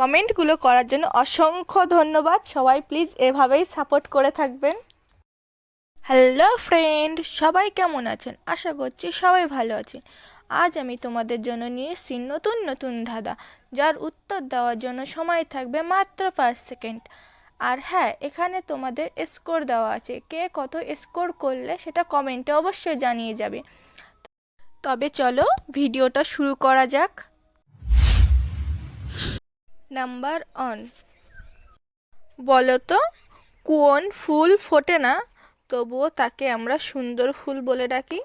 কমেন্টগুলো করার জন্য অসংখ্য ধন্যবাদ। সবাই প্লিজ এভাবেই সাপোর্ট করে থাকবেন। হ্যালো ফ্রেন্ড সবাই কেমন আছেন? আশা করছি সবাই ভালো আছেন। আজ আমি তোমাদের জন্য নিয়ে এসেছি নতুন নতুন ধাঁধা, যার উত্তর দেওয়ার জন্য সময় থাকবে মাত্র পাঁচ সেকেন্ড আর হ্যাঁ এখানে তোমাদের স্কোর দেওয়া আছে। কে কত স্কোর করলে সেটা কমেন্টে অবশ্যই জানিয়ে যাবে। তবে চলো ভিডিওটা শুরু করা যাক। নাম্বার অন বলো তো কোন ফুল ফোটে না, তবুও তাকে আমরা সুন্দর ফুল বলে ডাকি।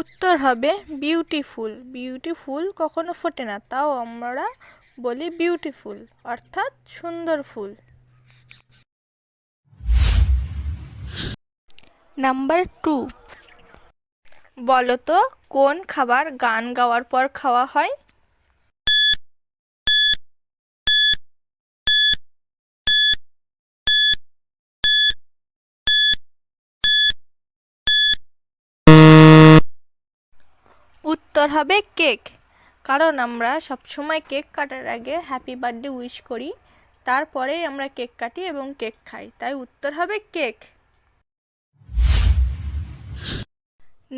উত্তর হবে বিউটিফুল। বিউটিফুল কখনো ফোটে না, তাও আমরা বলি বিউটিফুল, অর্থাৎ সুন্দর ফুল। Number two. বলো তো কোন খাবার গান গাওয়ার পর খাওয়া হয়? উত্তর হবে কেক। কারণ আমরা সবসময় কেক কাটার আগে হ্যাপি বার্থডে উইশ করি, তারপরেই আমরা কেক কাটি এবং কেক খাই। তাই উত্তর হবে কেক।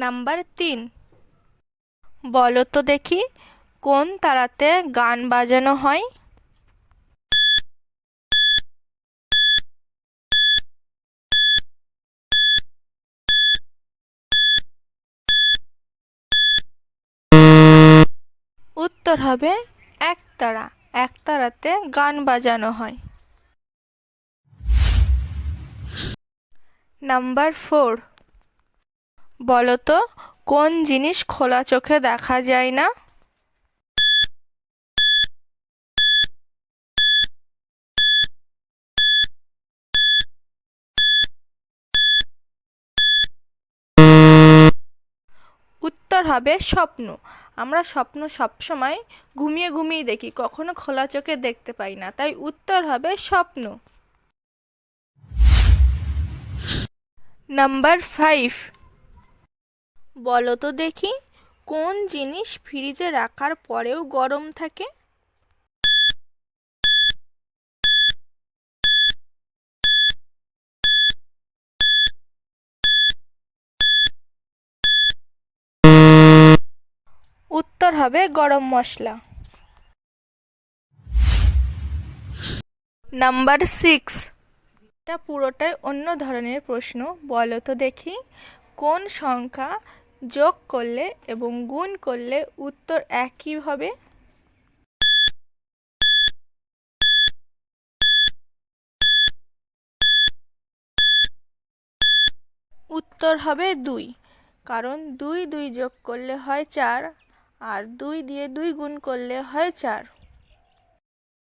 নাম্বার তিন। বলো তো দেখি, কোন তারাতে গান বাজানো হয়? উত্তর হবে একতারা একতারাতে গান বাজানো হয়। Number four. বলো তো কোন জিনিস খোলা চোখে দেখা যায় না? উত্তর হবে স্বপ্ন। আমরা স্বপ্ন সবসময় ঘুমিয়ে ঘুমিয়ে দেখি, কখনো খোলা চোখে দেখতে পাই না, তাই উত্তর হবে স্বপ্ন। Number five. বলো তো দেখি, কোন জিনিস ফ্রিজে রাখার পরেও গরম থাকে? উত্তর হবে গরম মশলা। Number six. এটা পুরোটাই অন্য ধরনের প্রশ্ন, বলো তো দেখি, কোন সংখ্যা যোগ করলে এবং গুণ করলে উত্তর একই হবে। উত্তর হবে দুই, কারণ দুই দুই যোগ করলে হয় চার, আর দুই দিয়ে দুই গুণ করলে হয় চার।